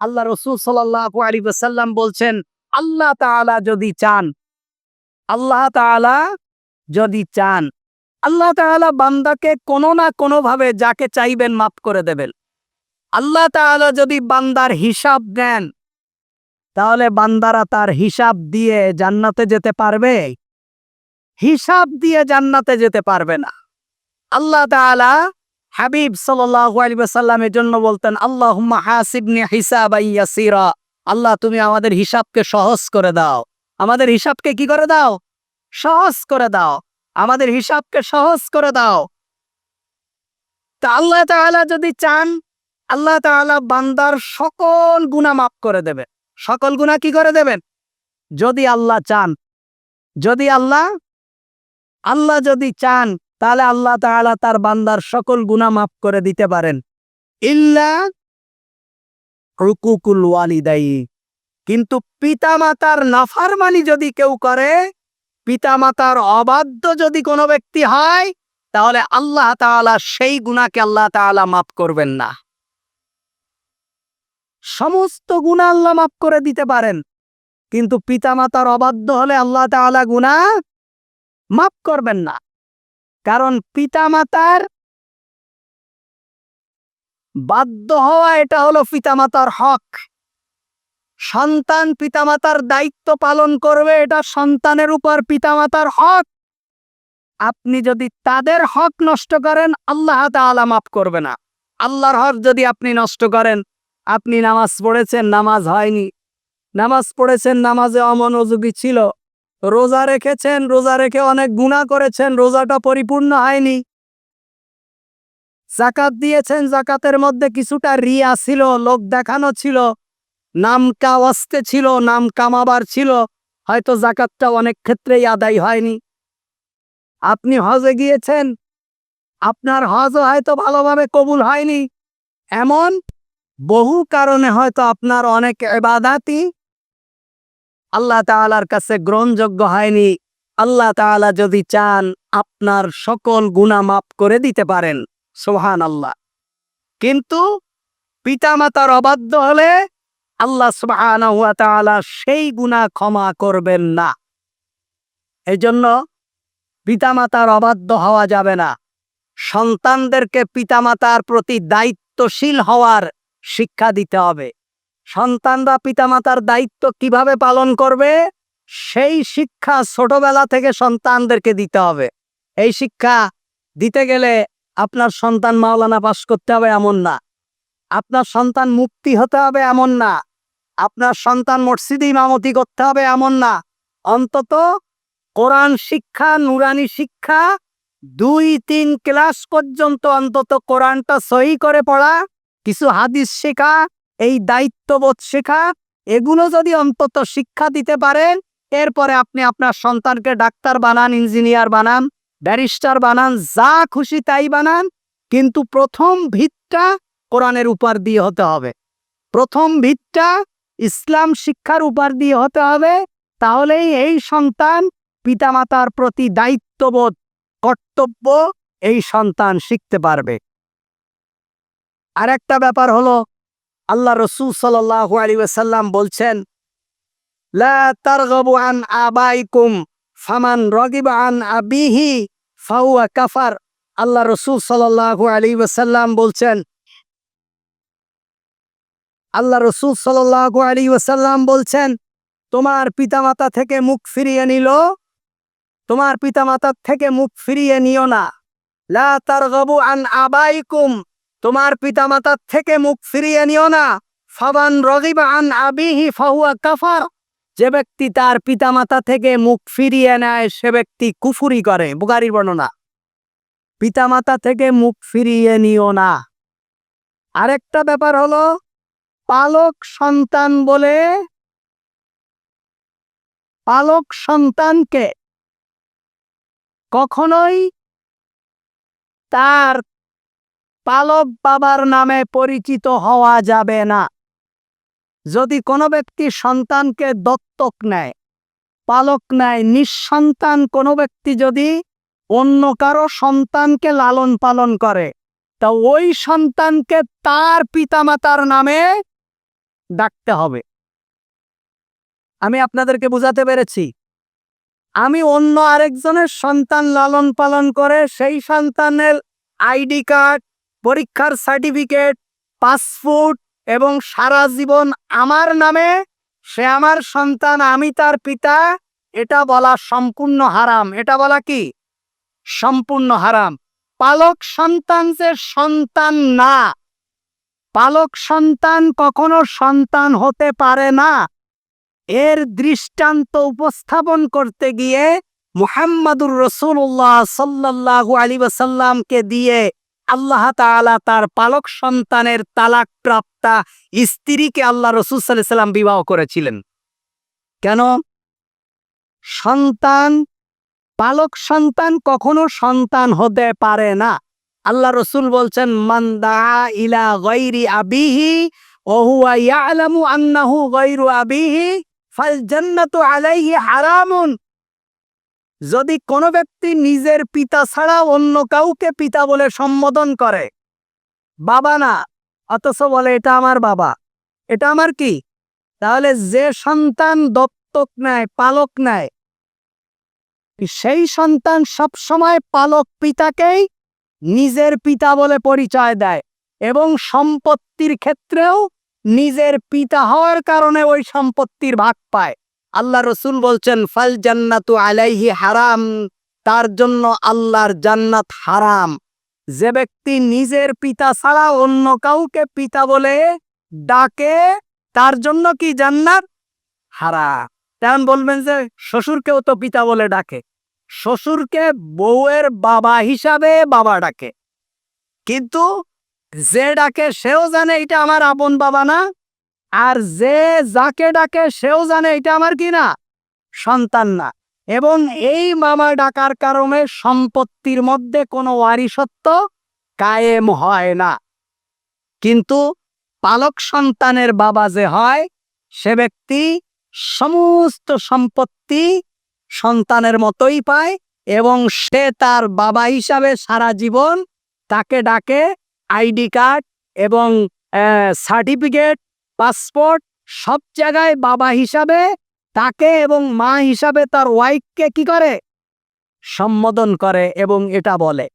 আল্লাহ রসুল সাল্লাল্লাহু আলাইহি ওয়াসাল্লাম বলছেন, আল্লাহ তাআলা যদি চান, আল্লাহ তাআলা যদি চান, আল্লাহ তাআলা বান্দাকে কোনো না কোনো ভাবে যাকে চাইবেন মাফ করে দেবেন। আল্লাহ তাআলা যদি বান্দার হিসাব দেন তাহলে বান্দারা তার হিসাব দিয়ে জান্নাতে যেতে পারবে। হিসাব দিয়ে জান্নাতে যেতে পারবে না। আল্লাহ তাআলা হাবিব আলাইহি জন্য বলতেন হিসাবান ইয়াসিরা। আল্লাহ, তুমি আমাদের হিসাবকে সহজ করে দাও। আমাদের হিসাবকে কি করে দাও? সহজ করে দাও। আমাদের হিসাবকে সহজ করে দাও। তা আল্লাহ তাআলা যদি চান, আল্লাহ তাআলা বান্দার সকল গুনাহ মাফ করে দেবে। সকল গুনাহ কি করে দেবেন? যদি আল্লাহ চান। যদি আল্লাহ আল্লাহ যদি চান তাহলে আল্লাহ তাআলা তার বান্দার সকল গুনাহ মাফ করে দিতে পারেন। ইল্লা হুকুকুল ওয়ালিদাই কিন্তু পিতামাতার নাফারমানি যদি কেউ করে, পিতামাতার অবাধ্য যদি কোনো ব্যক্তি হয়, তাহলে আল্লাহ তাআলা সেই গুণাকে আল্লাহ তাআলা মাফ করবেন না। সমস্ত গুনাহ আল্লাহ মাফ করে দিতে পারেন। কিন্তু পিতামাতার অবাধ্য হলে আল্লাহ তাআলা গুনাহ মাফ করবেন না। কারণ পিতামাতার বাধ্য হওয়া এটা হলো পিতামাতার হক। সন্তান পিতামাতার দায়িত্ব পালন করবে, এটা সন্তানের উপর পিতামাতার হক। আপনি যদি তাদের হক নষ্ট করেন, আল্লাহ তাআলা মাফ করবে না। আল্লাহর হক যদি আপনি নষ্ট করেন, আপনি নামাজ পড়েছেন, নামাজ হয়নি। নামাজ পড়েছেন, নামাজে অমনোযোগী ছিল। রোজা রেখেছেন, রোজা রেখে অনেক গুণা করেছেন, রোজাটা পরিপূর্ণ হয়নি। জাকাত দিয়েছেন জাকাতের মধ্যে কিছুটা রিয়া ছিল, লোক দেখানো ছিল, নাম কাওয়াস্তে ছিল, নাম কামাবার ছিল, হয়তো জাকাতটা অনেক ক্ষেত্রেই আদায় হয়নি। আপনি হজে গিয়েছেন, আপনার হজও হয়তো ভালোভাবে কবুল হয়নি। এমন বহু কারণে হয়তো আপনার অনেক এবাদাতি আল্লাহ তাআলার কাছে গ্রহণযোগ্য হয়নি। আল্লাহ তাআলা যদি চান, আপনার সকল গুনাহ মাফ করে দিতে পারেন। সোহান আল্লাহ কিন্তু পিতামাতার অবাধ্য হলে আল্লাহ তাআলা সেই গুনাহ ক্ষমা করবেন না। এই এজন্য পিতামাতার অবাধ্য হওয়া যাবে না। সন্তানদেরকে পিতামাতার প্রতি দায়িত্বশীল হওয়ার শিক্ষা দিতে হবে। সন্তানরা পিতামাতার দায়িত্ব কীভাবে পালন করবে, সেই শিক্ষা ছোটবেলা থেকে সন্তানদেরকে দিতে হবে। এই শিক্ষা দিতে গেলে আপনার সন্তান মাওলানা পাস করতে হবে এমন না। আপনার সন্তান মুক্তি হতে হবে এমন না। আপনার সন্তান মসজিদে ইমামতি করতে হবে এমন না। অন্তত কোরআন শিক্ষা, নুরানি শিক্ষা, দুই তিন ক্লাস পর্যন্ত অন্তত কোরআনটা সহি করে পড়া, কিছু হাদিস শেখা এই দায়িত্ববোধ শেখা, এগুলো যদি অন্তত শিক্ষা দিতে পারেন, এরপরে আপনি আপনার সন্তানকে ডাক্তার বানান, ইঞ্জিনিয়ার বানান, ব্যারিস্টার বানান, যা খুশি তাই বানান, কিন্তু প্রথম ভিতটা কোরআনের উপর দিয়ে হতে হবে। প্রথম ভিতটা ইসলাম শিক্ষার উপর দিয়ে হতে হবে, তাহলেই এই সন্তান পিতামাতার প্রতি দায়িত্ববোধ, কর্তব্য এই সন্তান শিখতে পারবে। আর একটা ব্যাপার হলো আল্লাহ রসুল সাল্লাল্লাহু আলাইহি ওয়াসাল্লাম বলছেন, লা তারগাবু আন আবাইকুম, ফামান রগিবা আন আবিহি, ফাহুয়া কাফার। আল্লাহ রসুল সাল্লাল্লাহু আলাইহি ওয়াসাল্লাম বলছেন, আল্লাহ রসুল সাল্লাল্লাহু আলাইহি ওয়াসাল্লাম বলছেন, তোমার পিতামাতা থেকে মুখ ফিরিয়ে নিল, তোমার পিতামাতার থেকে মুখ ফিরিয়ে নিও না। লা তারগাবু আন আবাইকুম তোমার পিতামাতার থেকে মুখ ফিরিয়ে নিও না। ফাবান রগিবা আন আবিহি ফাহুয়া কাফার। যে ব্যক্তি তার পিতামাতা থেকে মুখ ফিরিয়ে নেয়, সে ব্যক্তি কুফুরি করে বুগারির বর্ণনা। পিতামাতা থেকে মুখ ফিরিয়ে নিও না। আরেকটা ব্যাপার হলো, পালক সন্তান বলে, পালক সন্তানকে কখনোই তার পালক বাবার নামে পরিচিত হওয়া যাবে না। যদি কোনো ব্যক্তি সন্তানকে দত্তক নেয়, পালক নেয়, নিঃসন্তান কোনো ব্যক্তি যদি অন্য কারও সন্তানকে লালন পালন করে, তা ওই সন্তানকে তার পিতামাতার নামে ডাকতে হবে। আমি আপনাদেরকে বুঝাতে পেরেছি। আমি অন্য আরেকজনের সন্তান লালন পালন করে সেই সন্তানের আইডি কার্ড পরীক্ষার সার্টিফিকেট, পাসপোর্ট এবং সারা জীবন আমার নামে সে আমার সন্তান, আমি তার পিতা, এটা বলা সম্পূর্ণ হারাম। এটা বলা কি? সম্পূর্ণ হারাম। পালক সন্তান যে সন্তান না, পালক সন্তান কখনো সন্তান হতে পারে না। এর দৃষ্টান্ত উপস্থাপন করতে গিয়ে মুহাম্মাদুর রসুল্লাহ সাল্লাল্লাহু আলী ওয়াসাল্লামকে দিয়ে আল্লাহ তাআলা তার পালক সন্তানের তালাক প্রাপ্তা স্ত্রীকে আল্লাহ রসুল সাল্লাম বিবাহ করেছিলেন। কেন? সন্তান, পালক সন্তান কখনো সন্তান হতে পারে না। আল্লাহ রসুল বলছেন মান্দা ইলা গৈরি আবিহি ওহুয়া আন্নাহু গৈরু আবিহি ফাল জান্নাতু আলাইহি হারামুন। যদি কোনো ব্যক্তি নিজের পিতা ছাড়া অন্য কাউকে পিতা বলে সম্বোধন করে, বাবা না, অথচ বলে এটা আমার বাবা, এটা আমার কি? তাহলে যে সন্তান দত্তক নেয়, পালক নেয়, সেই সন্তান সব সময় পালক পিতাকেই নিজের পিতা বলে পরিচয় দেয় এবং সম্পত্তির ক্ষেত্রেও নিজের পিতা হওয়ার কারণে ওই সম্পত্তির ভাগ পায়। আল্লাহ রসুল বলছেন, ফাল জান্নাতু আলাইহি হারাম তার জন্য আল্লাহর জান্নাত হারাম। যে ব্যক্তি নিজের পিতা ছাড়া অন্য কাউকে পিতা বলে ডাকে, তার জন্য কি জান্নাত? হারাম। তেমন বলবেন যে, শ্বশুরকেও তো পিতা বলে ডাকে। শ্বশুরকে বউয়ের বাবা হিসাবে বাবা ডাকে। কিন্তু যে ডাকে সেও জানে, এটা আমার আপন বাবা না। আর যে যাকে ডাকে সেও জানে এটা আমার কি না? সন্তান না। এবং এই মামা ডাকার কারণে সম্পত্তির মধ্যে কোনো ওয়ারিসত্ব কায়েম হয় না। কিন্তু পালক সন্তানের বাবা যে হয়, সে ব্যক্তি সমস্ত সম্পত্তি সন্তানের মতোই পায় এবং সে তার বাবা হিসাবে সারা জীবন তাকে ডাকে আইডি কার্ড এবং সার্টিফিকেট পাসপোর্ট সব জায়গায় বাবা হিসাবে, তাকে এবং মা হিসাবে তার ওয়াইফকে কি করে? সম্বোধন করে এবং এটা বলে।